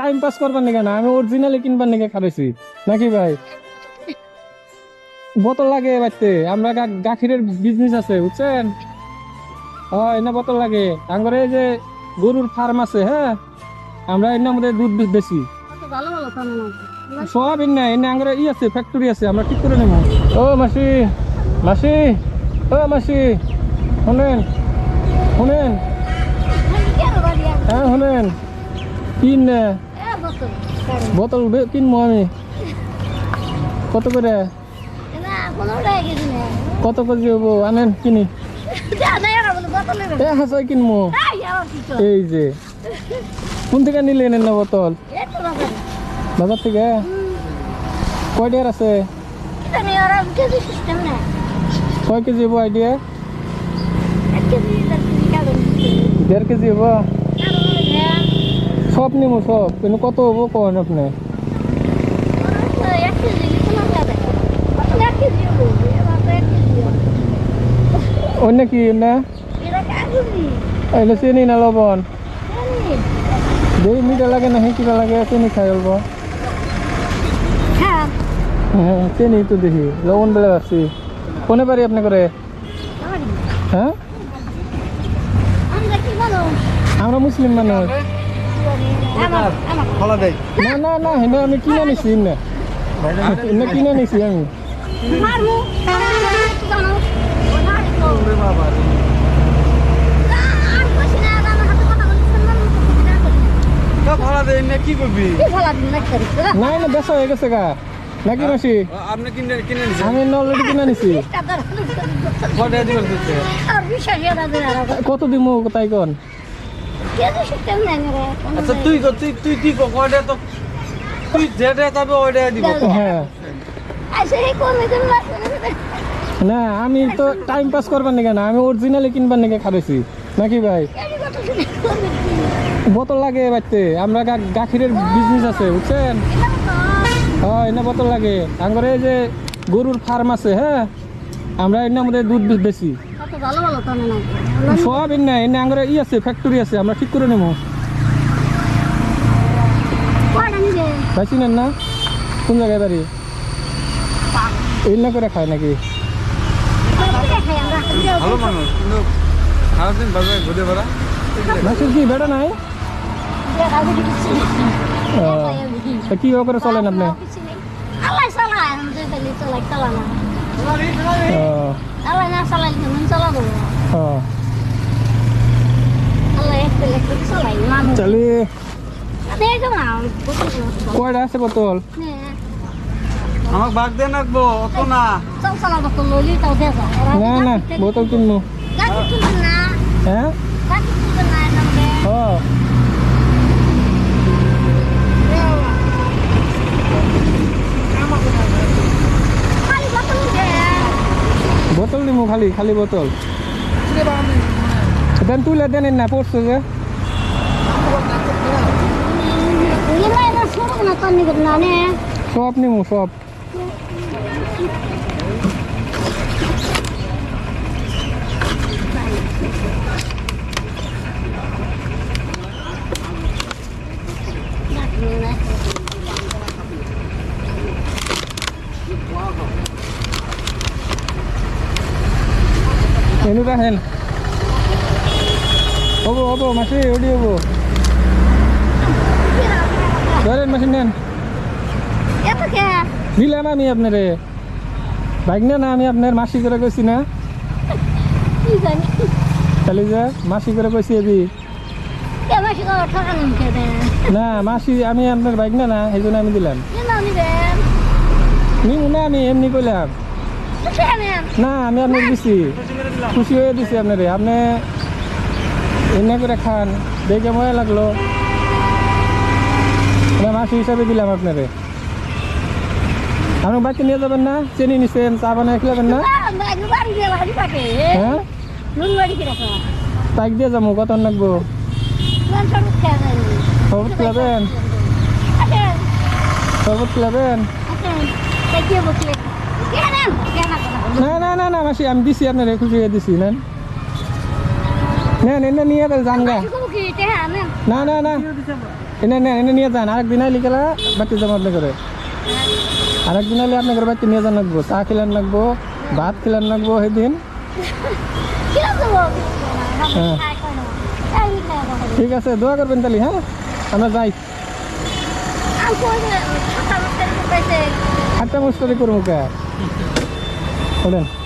Time pass করবার নিকে না, আমি অরিজিনালি কিনবার নিকে খাবেছি নাকি ভাই? বোতল লাগে বাড়তে আমরা গাখিরের বিজনেস আছে, বুঝছেন? হয়, না বোতল লাগে। আঙ্গরে যে গরুর ফার্ম আছে হ্যাঁ? আমরা এর মধ্যে দুধ বেশি। ভালো কামে না সব এনে আঙ্গরে ই আছে ফ্যাক্টরি আছে, আমরা ঠিক করে নেব। ও মাসি মাসি, ও মাসি, শুনেন শুনেন। হ্যাঁ শুনেন। কিন বোতল বে- কিনবো আমি। কত করে? কত কেজি হব আনেন কিনি। হাসাই কিনবো। এই যে। কোন থেকে নিলে এনেন না বোতল? বাজার। থেকে? কয়টার আছে? কয় কেজি হব আইডিয়া দেড় কেজি হব সব নিবো সব। কিন্তু কত হব কন আপনি? অন্য কি না এলে চিনি না লবণ? দেই মিঠা লাগে না কিবা লাগে চিনি খাই অল্প। হ্যাঁ। চিনি তো দেখি লবণ বেলা আছি কোনে পারি আপনি করে হ্যাঁ আমরা মুসলিম মানুষ। খোলা দেয় না না না হেনে আমি কিনে নিছি না এনে কিনে নিছি আমি? খোলা দেয় না কি করবি? নাই না বেসা হয়ে গেছে গা। নাকি মাসি আপনি কিনে কিনে নিছেন? আমি অলরেডি কিনে নিছি। দিবেন দিতে কত দিমু তাই কোন? আচ্ছা তুই তুই তুই তুই কয়টা তো তুই যেটা যাবে ওইটা দিব। হ্যাঁ। না আমি তো টাইম পাস করবার নিকে না আমি অরিজিনালি কিনবার নিকে খাবেছি নাকি ভাই? বোতল লাগে বাড়তে আমরা গা- গাখিরের বিজনেস আছে বুঝছেন? হয় না বোতল লাগে। এই যে গরুর ফার্ম আছে হ্যাঁ? আমরা এর মধ্যে দুধ বেশি। সব এনে এনে আঙ্গরে ই আছে ফ্যাক্টরি আছে আমরা ঠিক করে নেব। কয়টা নিবে নেন না কোন জায়গায় বাড়ি? এই করে খায় নাকি? ভালো মানুষ সারাদিন বাজারে ঘুরে বেড়া মাসের কি বেড়া নাই? কি করে চলেন আপনি? আল্লাহ চালায় আমি যে তাহলে চালাই চালানা ও, আল্লাহ না চালাই কেমন চালাবো ও। আল্লাহ একটা একটা চালাই মানুষ তাহলে দেখো না কয়টা আছে বোতল আমাকে বাগ দিয়ে রাখব অত না চল চালাবো তো ললি তাও দেখো না না বোতল কিনবো গাড়ি তুলবে না হ্যাঁ গাড়ি তুলবে না এরকম ও খালি কত নিবে বোতল নিবো খালি খালি বোতল দেন তুলে দেন না পড়ছে যে নিলে এটা শুরু না তো নিবে না নে সব নিবো সব এনু রাখেন হব হব মাসি ওডি হব। ধরেন মাসি নেন। দিলাম আমি আপনারে? বাইক না না আমি আপনার মাসি করে কইছি না? তাহলে যে মাসি করে কইছি এবি না মাসি আমি আপনার বাইক না না এই জন্য আমি দিলাম। নিমু না আমি এমনি কইলাম। নে, আমি আপনার দিছি। খুশি হয়ে দিছি আপনারে। আপনি এনে করে খান। দেখে মজা লাগল। মাসি হিসাবে দিলাম আপনারে। আপনি বাইককে নিয়ে যাবেন না? চিনি নিছেন? চা বানায় খেলাবেন না? হ্যাঁ? নুন বাড়ি কি রাখা দিয়ে যাব কত লাগবো? নুন সব খেয়ে যায় শরবত খেলাবেন? আচ্ছা খেলাবেন না না না না, মাসি, আমি দিছি আপনার, খুশি হয়ে দিছি, নেন। নেন, এনে নিয়ে যান হ্যাঁ না না না। এনে এনে এনে নিয়ে যান আরেকদিন আইলি গেলা বাতি জমা আপনি করে। আরেকদিন আইলে আপনার বাতি নিয়ে যান লাগবো, চা খেলেন লাগবো, ভাত খেলেন লাগবো সেদিন। হ্যাঁ। ঠিক আছে, দোয়া করবেন তাহলে হ্যাঁ? আমরা যাই। মাস্টার মুস্তারি করব কে? Olha.